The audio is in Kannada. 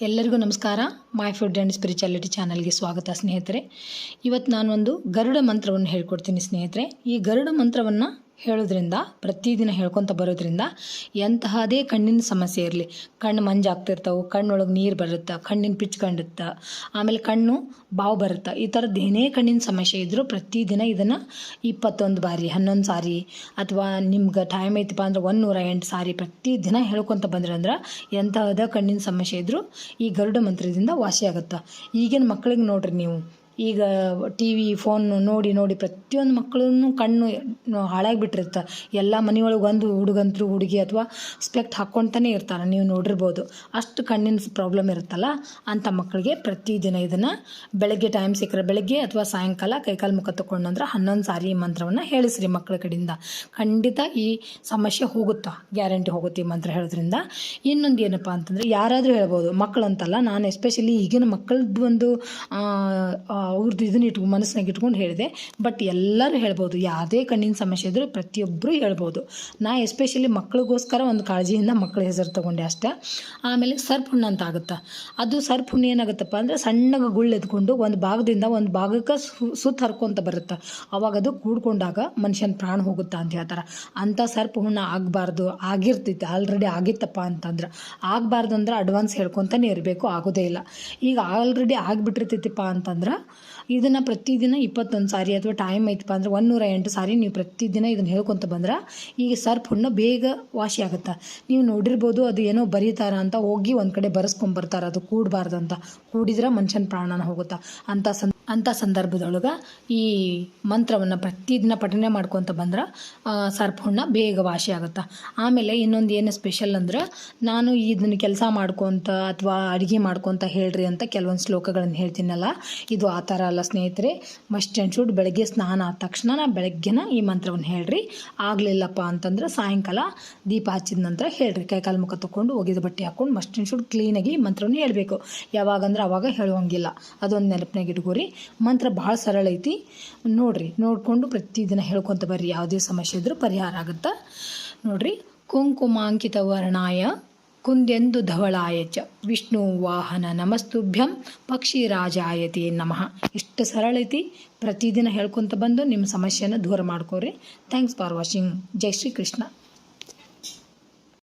ಎಲ್ಲರಿಗೂ ನಮಸ್ಕಾರ. ಮೈ ಫುಡ್ ಆ್ಯಂಡ್ ಸ್ಪಿರಿಚುಯಾಲಿಟಿ ಚಾನಲ್ಗೆ ಸ್ವಾಗತ ಸ್ನೇಹಿತರೆ. ಇವತ್ತು ನಾನೊಂದು ಗರುಡ ಮಂತ್ರವನ್ನು ಹೇಳ್ಕೊಡ್ತೀನಿ ಸ್ನೇಹಿತರೆ. ಈ ಗರುಡ ಮಂತ್ರವನ್ನು ಹೇಳೋದ್ರಿಂದ, ಪ್ರತಿದಿನ ಹೇಳ್ಕೊತ ಬರೋದ್ರಿಂದ ಎಂತಹದೇ ಕಣ್ಣಿನ ಸಮಸ್ಯೆ ಇರಲಿ. ಕಣ್ಣು ಮಂಜಾಗ್ತಿರ್ತಾವೆ, ಕಣ್ಣೊಳಗೆ ನೀರು ಬರುತ್ತೆ, ಕಣ್ಣಿನ ಪಿಚ್ಕೊಂಡಿರುತ್ತೆ ಆಮೇಲೆ ಕಣ್ಣು ಬಾವು ಬರುತ್ತೆ, ಈ ಥರದ್ದು ಏನೇ ಕಣ್ಣಿನ ಸಮಸ್ಯೆ ಇದ್ದರೂ ಪ್ರತಿದಿನ ಇದನ್ನು ಇಪ್ಪತ್ತೊಂದು ಬಾರಿ, ಹನ್ನೊಂದು ಸಾರಿ ಅಥವಾ ನಿಮ್ಗೆ ಟೈಮ್ ಐತಪ್ಪ ಅಂದ್ರೆ ಒಂದು ನೂರ ಎಂಟು ಸಾರಿ ಪ್ರತಿದಿನ ಹೇಳ್ಕೊತ ಬಂದ್ರಂದ್ರೆ ಎಂತಹದ ಕಣ್ಣಿನ ಸಮಸ್ಯೆ ಇದ್ದರೂ ಈ ಗರುಡ ಮಂತ್ರದಿಂದ ವಾಸಿ ಆಗುತ್ತೆ ಈಗಿನ ಮಕ್ಕಳಿಗೆ ನೋಡ್ರಿ ನೀವು ಈಗ ಟಿ ವಿ ಫೋನ್ ನೋಡಿ ನೋಡಿ ಪ್ರತಿಯೊಂದು ಮಕ್ಕಳನ್ನು ಕಣ್ಣು ಹಾಳಾಗಿ ಬಿಟ್ಟಿರುತ್ತೆ ಎಲ್ಲ ಮನೆಯೊಳಗೆ ಒಂದು ಹುಡುಗಂತರು, ಹುಡುಗಿ ಅಥವಾ ಸ್ಪೆಕ್ಟ್ ಹಾಕ್ಕೊತಾನೆ ಇರ್ತಾರೆ. ನೀವು ನೋಡಿರ್ಬೋದು. ಅಷ್ಟು ಕಣ್ಣಿನ ಪ್ರಾಬ್ಲಮ್ ಇರುತ್ತಲ್ಲ? ಅಂಥ ಮಕ್ಕಳಿಗೆ ಪ್ರತಿದಿನ ಇದನ್ನು ಬೆಳಗ್ಗೆ ಟೈಮ್ ಸಿಕ್ಕರೆ ಬೆಳಗ್ಗೆ ಅಥವಾ ಸಾಯಂಕಾಲ ಕೈಕಾಲು ಮುಖ ತಗೊಂಡಂದ್ರೆ ಹನ್ನೊಂದು ಸಾರಿ ಮಂತ್ರವನ್ನು ಹೇಳಿಸ್ರಿ ಮಕ್ಕಳ ಕಡೆಯಿಂದ. ಖಂಡಿತ ಈ ಸಮಸ್ಯೆ ಹೋಗುತ್ತಾ? ಗ್ಯಾರಂಟಿ ಹೋಗುತ್ತೆ ಈ ಮಂತ್ರ ಹೇಳೋದ್ರಿಂದ. ಇನ್ನೊಂದು ಏನಪ್ಪ ಅಂತಂದರೆ ಯಾರಾದರೂ ಹೇಳ್ಬೋದು, ಮಕ್ಕಳಂತಲ್ಲ, ನಾನು ಎಸ್ಪೆಷಲಿ ಈಗಿನ ಮಕ್ಕಳದ್ದು ಒಂದು ಅವ್ರದ್ದು ಇದನ್ನ ಇಟ್ಕೊಂಡು ಮನಸ್ಸಿನಾಗ ಇಟ್ಕೊಂಡು ಹೇಳಿದೆ. ಬಟ್ ಎಲ್ಲರೂ ಹೇಳ್ಬೋದು. ಯಾವುದೇ ಕಣ್ಣಿನ ಸಮಸ್ಯೆ ಇದ್ದರೂ ಪ್ರತಿಯೊಬ್ಬರು ಹೇಳ್ಬೋದು. ನಾ ಎಸ್ಪೆಷಲಿ ಮಕ್ಕಳಿಗೋಸ್ಕರ ಒಂದು ಕಾಳಜಿಯಿಂದ ಮಕ್ಕಳ ಹೆಸರು ತೊಗೊಂಡೆ ಅಷ್ಟೇ. ಆಮೇಲೆ ಸರ್ಪ್ ಹುಣ್ಣು ಅಂತ ಆಗುತ್ತೆ? ಅದು ಸರ್ಪ್ ಹುಣ್ಣು ಏನಾಗುತ್ತಪ್ಪ ಅಂದರೆ ಸಣ್ಣಗೆ ಗುಳ್ಳು ಎದ್ಕೊಂಡು ಒಂದು ಭಾಗದಿಂದ ಒಂದು ಭಾಗಕ್ಕೆ ಸುತ್ತ ಹರ್ಕೊಂತ ಬರುತ್ತೆ? ಅವಾಗ ಅದು ಕೂಡ್ಕೊಂಡಾಗ ಮನುಷ್ಯನ ಪ್ರಾಣ ಹೋಗುತ್ತಾ ಅಂತ ಹೇಳ್ತಾರೆ. ಅಂಥ ಸರ್ಪ ಹುಣ್ಣ ಆಗಬಾರ್ದು ಆಗಿರ್ತೈತೆ ಆಲ್ರೆಡಿ ಆಗಿತ್ತಪ್ಪ ಅಂತಂದ್ರೆ. ಆಗಬಾರ್ದು ಅಂದ್ರೆ ಅಡ್ವಾನ್ಸ್ ಹೇಳ್ಕೊತಾನೆ ಇರಬೇಕು, ಆಗೋದೇ ಇಲ್ಲ. ಈಗ ಆಲ್ರೆಡಿ ಆಗಿಬಿಟ್ಟಿರ್ತೈತಿಪ್ಪ ಅಂತಂದ್ರೆ ಇದನ್ನು ಪ್ರತಿದಿನ ಇಪ್ಪತ್ತೊಂದು ಸಾರಿ ಅಥವಾ ಟೈಮ್ ಐತಪ್ಪ ಅಂದ್ರೆ ಒಂದೂರ ಎಂಟು ಸಾರಿ ನೀವು ಪ್ರತಿದಿನ ಇದನ್ನು ಹೇಳ್ಕೊತ ಬಂದ್ರೆ ಈಗ ಸರ್ಪ್ ಹುಣ್ಣು ಬೇಗ ವಾಸಿ ಆಗುತ್ತೆ. ನೀವು ನೋಡಿರ್ಬೋದು ಅದು ಏನೋ ಬರೀತಾರ ಅಂತ ಹೋಗಿ ಒಂದು ಕಡೆ ಬರೆಸ್ಕೊಂಬರ್ತಾರೆ, ಅದು ಕೂಡಬಾರ್ದು ಅಂತ. ಕೂಡಿದ್ರೆ ಮನುಷ್ಯನ ಪ್ರಾಣನ ಹೋಗುತ್ತಾ. ಅಂತ ಸಂ ಅಂಥ ಸಂದರ್ಭದೊಳಗೆ ಈ ಮಂತ್ರವನ್ನು ಪ್ರತಿದಿನ ಪಠನೆ ಮಾಡ್ಕೊತ ಬಂದ್ರೆ ಸರ್ಪ ಹುಣ್ಣ ಬೇಗ ವಾಸಿ ಆಗುತ್ತೆ. ಆಮೇಲೆ ಇನ್ನೊಂದು ಏನು ಸ್ಪೆಷಲ್ ಅಂದ್ರೆ ನಾನು ಇದನ್ನು ಕೆಲಸ ಮಾಡ್ಕೊತ ಅಥವಾ ಅಡುಗೆ ಮಾಡ್ಕೊತ ಹೇಳ್ರಿ ಅಂತ ಕೆಲವೊಂದು ಶ್ಲೋಕಗಳನ್ನು ಹೇಳ್ತೀನಲ್ಲ, ಇದು ಆ ಥರ ಅಲ್ಲ ಸ್ನೇಹಿತರೆ, ಮಸ್ಟ್ ಆ್ಯಂಡ್ ಶುಡ್ ಬೆಳಗ್ಗೆ ಸ್ನಾನ ಆದ ತಕ್ಷಣ ನಾ ಬೆಳಗ್ಗೆನ ಈ ಮಂತ್ರವನ್ನು ಹೇಳ್ರಿ. ಆಗಲಿಲ್ಲಪ್ಪ ಅಂತಂದ್ರೆ ಸಾಯಂಕಾಲ ದೀಪ ಹಚ್ಚಿದ ನಂತರ ಹೇಳ್ರಿ. ಕೈಕಾಲು ಮುಖ ತೊಗೊಂಡು ಒಗೆದ ಬಟ್ಟೆ ಹಾಕ್ಕೊಂಡು ಮಸ್ಟ್ ಆ್ಯಂಡ್ ಶುಡ್ ಕ್ಲೀನಾಗಿ ಈ ಮಂತ್ರವನ್ನು ಹೇಳಬೇಕು. ಯಾವಾಗಂದ್ರೆ ಅವಾಗ ಹೇಳುವಂಗಿಲ್ಲ. ಅದೊಂದು ನೆನಪಿನಾಗ ಇಟ್ಕೋರಿ. ಮಂತ್ರ ಭಾಳ ಸರಳ ಐತಿ. ನೋಡ್ರಿ, ನೋಡಿಕೊಂಡು ಪ್ರತಿದಿನ ಹೇಳ್ಕೊತ ಬರ್ರಿ. ಯಾವುದೇ ಸಮಸ್ಯೆ ಇದ್ರೂ ಪರಿಹಾರ ಆಗುತ್ತೆ? ನೋಡ್ರಿ, ಕುಂಕುಮಾಂಕಿತ ವರ್ಣಾಯ ಕುಂದೆಂದು ಧವಳಾಯ ಚ. ವಿಷ್ಣು ವಾಹನ ನಮಸ್ತುಭ್ಯಂ ಪಕ್ಷಿರಾಜಾಯತೆ ನಮಃ. ಇಷ್ಟು ಸರಳ ಐತಿ. ಪ್ರತಿದಿನ ಹೇಳ್ಕೊತ ಬಂದು ನಿಮ್ಮ ಸಮಸ್ಯೆನ ದೂರ ಮಾಡ್ಕೋರಿ thanks for watching Jai Shri Krishna.